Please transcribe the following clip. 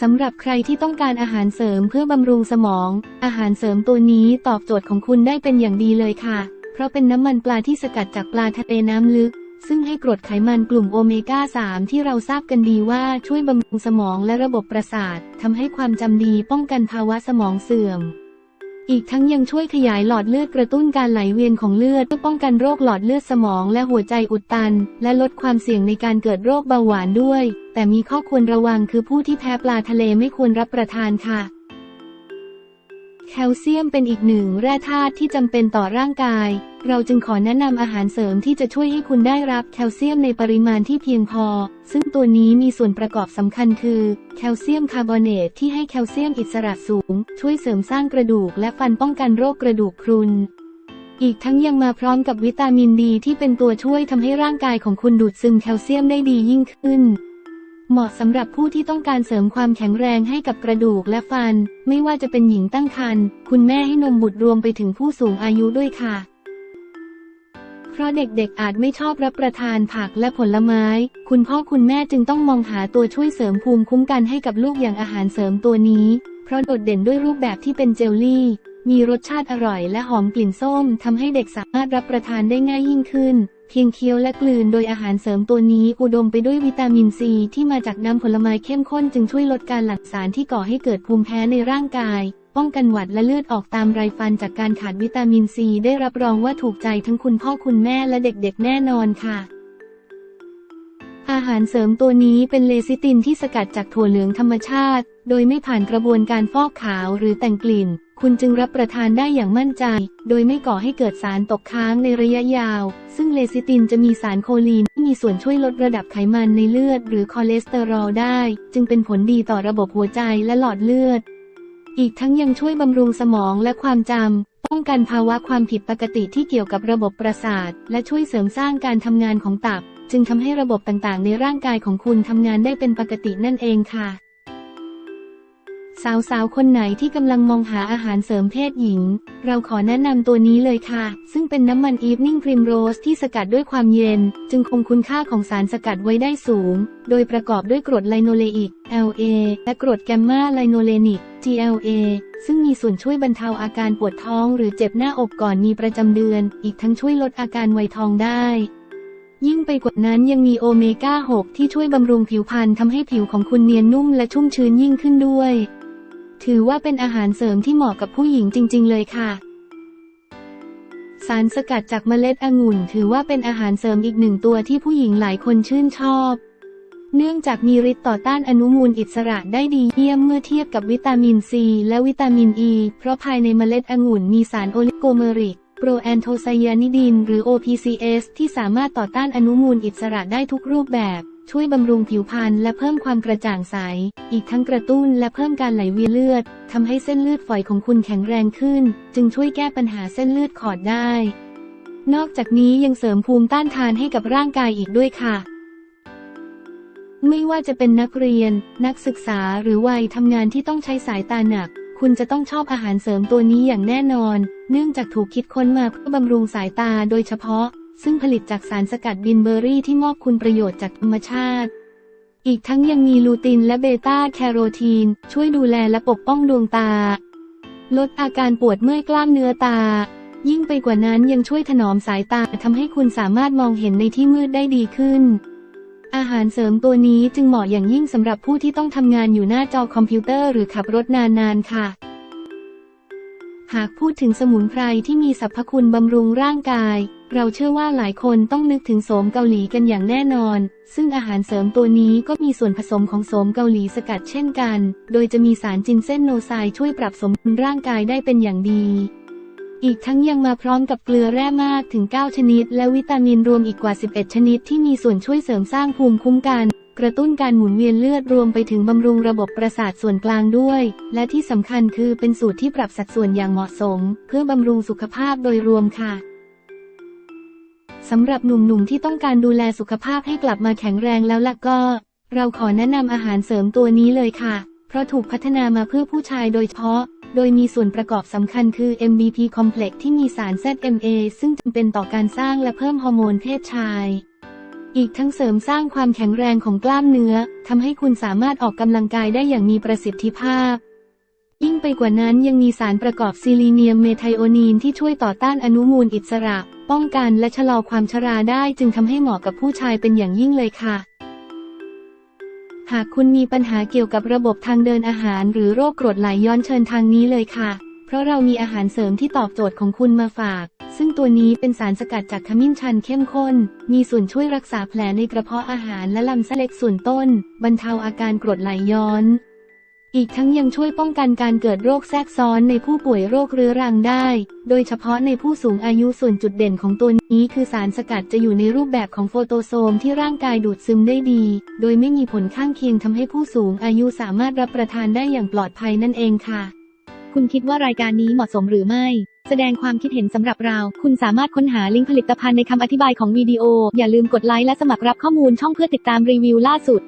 สำหรับใครที่ต้องการอาหารเสริมเพื่อบำรุงสมอง อาหารเสริมตัวนี้ตอบโจทย์ของคุณได้เป็นอย่างดีเลยค่ะ เพราะเป็นน้ำมันปลาที่สกัดจากปลาทะเลน้ำลึก ซึ่งให้กรดไขมันกลุ่มโอเมก้า 3 ที่เราทราบกันดีว่าช่วยบำรุงสมองและระบบประสาททำให้ความจำดีป้องกันภาวะสมองเสื่อม อีกทั้งยังช่วยขยายหลอดเลือดกระตุ้นการไหลเวียนของเลือดเพื่อป้องกันโรคหลอดเลือดสมองและหัวใจอุดตัน และลดความเสี่ยงในการเกิดโรคเบาหวานด้วย แต่มีข้อควรระวังคือผู้ที่แพ้ปลาทะเลไม่ควรรับประทานค่ะ แคลเซียมเป็นอีกหนึ่งแร่ธาตุที่จำเป็นต่อร่างกาย เราจึงขอแนะนำอาหารเสริมที่จะช่วยให้คุณได้รับแคลเซียมในปริมาณที่เพียงพอ ซึ่งตัวนี้มีส่วนประกอบสำคัญคือ แคลเซียมคาร์บอเนตที่ให้แคลเซียมอิสระสูง ช่วยเสริมสร้างกระดูกและฟันป้องกันโรคกระดูกพรุน อีกทั้งยังมาพร้อมกับวิตามินดีที่เป็นตัวช่วยทำให้ร่างกายของคุณดูดซึมแคลเซียมได้ดียิ่งขึ้นเหมาะสำหรับผู้ที่ต้องการเสริมความแข็งแรงให้กับกระดูกและฟัน ไม่ว่าจะเป็นหญิงตั้งครรภ์คุณแม่ให้นมบุตรรวมไปถึงผู้สูงอายุด้วยค่ะ เพราะเด็กๆอาจไม่ชอบรับประทานผักและผลไม้ คุณพ่อคุณแม่จึงต้องมองหาตัวช่วยเสริมภูมิคุ้มกันให้กับลูกอย่างอาหารเสริมตัวนี้ เพราะโดดเด่นด้วยรูปแบบที่เป็นเจลลี่ มีรสชาติอร่อยและหอมกลิ่นส้มทำให้เด็กสามารถรับประทานได้ง่ายยิ่งขึ้น เพียงเคี้ยวและกลืนโดยอาหารเสริมตัวนี้อุดมไปด้วยวิตามินซีที่มาจากน้ำผลไม้เข้มข้นจึงช่วยลดการหลั่งสารที่ก่อให้เกิดภูมิแพ้ในร่างกาย ป้องกันหวัดและเลือดออกตามไรฟันจากการขาดวิตามินซี ได้รับรองว่าถูกใจทั้งคุณพ่อคุณแม่และเด็กๆ แน่นอนค่ะ อาหารเสริมตัวนี้เป็นเลซิตินที่สกัดจากถั่วเหลืองธรรมชาติ โดยไม่ผ่านกระบวนการฟอกขาวหรือแต่งกลิ่น คุณจึงรับประทานได้อย่างมั่นใจ โดยไม่ก่อให้เกิดสารตกค้างในระยะยาว ซึ่งเลซิตินจะมีสารโคลีนที่มีส่วนช่วยลดระดับไขมันในเลือด หรือคอเลสเตอรอลได้ จึงเป็นผลดีต่อระบบหัวใจและหลอดเลือด อีกทั้งยังช่วยบำรุงสมองและความจำ ป้องกันภาวะความผิดปกติที่เกี่ยวกับระบบประสาท และช่วยเสริมสร้างการทำงานของตับ จึงทำให้ระบบต่างๆ ในร่างกายของคุณทำงานได้เป็นปกตินั่นเองค่ะ สาวๆ คนไหนที่กำลังมองหาอาหารเสริมเพศหญิง เราขอแนะนำตัวนี้เลยค่ะ ซึ่งเป็นน้ำมัน Evening Primrose ที่สกัดด้วยความเย็น จึงคงคุณค่าของสารสกัดไว้ได้สูง โดยประกอบด้วยกรดไลโนเลอิก LA และกรดแกมมาไลโนเลนิก GLA ซึ่งมีส่วนช่วยบรรเทาอาการปวดท้องหรือเจ็บหน้าอกก่อนมีประจำเดือน อีกทั้งช่วยลดอาการไวยทองได้ยิ่งไปกว่านั้นยังมีโอเมก้า 6 ที่ช่วยบำรุงผิวพรรณทำให้ผิวของคุณเนียนนุ่มและชุ่มชื้นยิ่งขึ้นด้วย ถือว่าเป็นอาหารเสริมที่เหมาะกับผู้หญิงจริง ๆ เลยค่ะ สารสกัดจากเมล็ดองุ่น ถือว่าเป็นอาหารเสริมอีกหนึ่งตัวที่ผู้หญิงหลายคนชื่นชอบ เนื่องจากมีฤทธิ์ต่อต้านอนุมูลอิสระได้ดีเยี่ยมเมื่อเทียบกับวิตามินซี และวิตามินอ e, ีเพราะภายในเมล็ดองุ่นมีสารโอลิโกเมริกโปรแอนโทไซยานิดิน หรือ OPCS ที่สามารถต่อต้านอนุมูลอิสระได้ทุกรูปแบบ ช่วยบำรุงผิวพรรณและเพิ่มความกระจ่างใส อีกทั้งกระตุ้นและเพิ่มการไหลเวียนเลือด ทำให้เส้นเลือดฝอยของคุณแข็งแรงขึ้น จึงช่วยแก้ปัญหาเส้นเลือดขอดได้ นอกจากนี้ยังเสริมภูมิต้านทานให้กับร่างกายอีกด้วยค่ะ ไม่ว่าจะเป็นนักเรียน นักศึกษาหรือวัยทำงานที่ต้องใช้สายตาหนัก คุณจะต้องชอบอาหารเสริมตัวนี้อย่างแน่นอน เนื่องจากถูกคิดค้นมาเพื่อบำรุงสายตาโดยเฉพาะ ซึ่งผลิตจากสารสกัดบินเบอร์รี่ที่มอบคุณประโยชน์จากธรรมชาติ อีกทั้งยังมีลูตินและเบต้าแคโรทีน ช่วยดูแลและปกป้องดวงตา ลดอาการปวดเมื่อยกล้ามเนื้อตา ยิ่งไปกว่านั้นยังช่วยถนอมสายตาทำให้คุณสามารถมองเห็นในที่มืดได้ดีขึ้น อาหารเสริมตัวนี้จึงเหมาะอย่างยิ่งสำหรับผู้ที่ต้องทำงานอยู่หน้าจอคอมพิวเตอร์หรือขับรถนานๆค่ะหากพูดถึงสมุนไพรที่มีสรรพคุณบำรุงร่างกาย เราเชื่อว่าหลายคนต้องนึกถึงโสมเกาหลีกันอย่างแน่นอน ซึ่งอาหารเสริมตัวนี้ก็มีส่วนผสมของโสมเกาหลีสกัดเช่นกัน โดยจะมีสารจินเส้นโนไซช่วยปรับสมดุลร่างกายได้เป็นอย่างดีอีกทั้งยังมาพร้อมกับเกลือแร่มากถึง 9 ชนิด และวิตามินรวมอีกกว่า 11 ชนิดที่มีส่วนช่วยเสริมสร้างภูมิคุ้มกัน กระตุ้นการหมุนเวียนเลือดรวมไปถึงบำรุงระบบประสาทส่วนกลางด้วย และที่สำคัญคือเป็นสูตรที่ปรับสัดส่วนอย่างเหมาะสม เพื่อบำรุงสุขภาพโดยรวมค่ะ สำหรับหนุ่มๆที่ต้องการดูแลสุขภาพให้กลับมาแข็งแรงแล้วล่ะก็ เราขอแนะนำอาหารเสริมตัวนี้เลยค่ะ เพราะถูกพัฒนามาเพื่อผู้ชายโดยเฉพาะ โดยมีส่วนประกอบสำคัญคือ MVP Complex ที่มีสาร ZMA ซึ่งจำเป็นต่อการสร้างและเพิ่มฮอร์โมนเพศชาย อีกทั้งเสริมสร้างความแข็งแรงของกล้ามเนื้อทำให้คุณสามารถออกกำลังกายได้อย่างมีประสิทธิภาพยิ่งไปกว่านั้นยังมีสารประกอบซิลีเนียมเมไทโอนีนที่ช่วยต่อต้านอนุมูลอิสระ ป้องกันและชะลอความชราได้จึงทำให้เหมาะกับผู้ชายเป็นอย่างยิ่งเลยค่ะ หากคุณมีปัญหาเกี่ยวกับระบบทางเดินอาหาร หรือโรคกรดไหลย้อนเชิญทางนี้เลยค่ะ เพราะเรามีอาหารเสริมที่ตอบโจทย์ของคุณมาฝาก ซึ่งตัวนี้เป็นสารสกัดจากขมิ้นชันเข้มข้น มีส่วนช่วยรักษาแผลในกระเพาะอาหารและลำไส้เล็กส่วนต้น บรรเทาอาการกรดไหลย้อน อีกทั้งยังช่วยป้องกันการเกิดโรคแทรกซ้อนในผู้ป่วยโรคเรื้อรังได้ โดยเฉพาะในผู้สูงอายุส่วนจุดเด่นของตัวนี้คือสารสกัดจะอยู่ในรูปแบบของโฟโตโซมที่ร่างกายดูดซึมได้ดี โดยไม่มีผลข้างเคียงทำให้ผู้สูงอายุสามารถรับประทานได้อย่างปลอดภัยนั่นเองค่ะ คุณคิดว่ารายการนี้เหมาะสมหรือไม่ แสดงความคิดเห็นสำหรับเรา คุณสามารถค้นหาลิงก์ผลิตภัณฑ์ในคำอธิบายของวิดีโอ อย่าลืมกดไลค์และสมัครรับข้อมูลช่องเพื่อติดตามรีวิวล่าสุด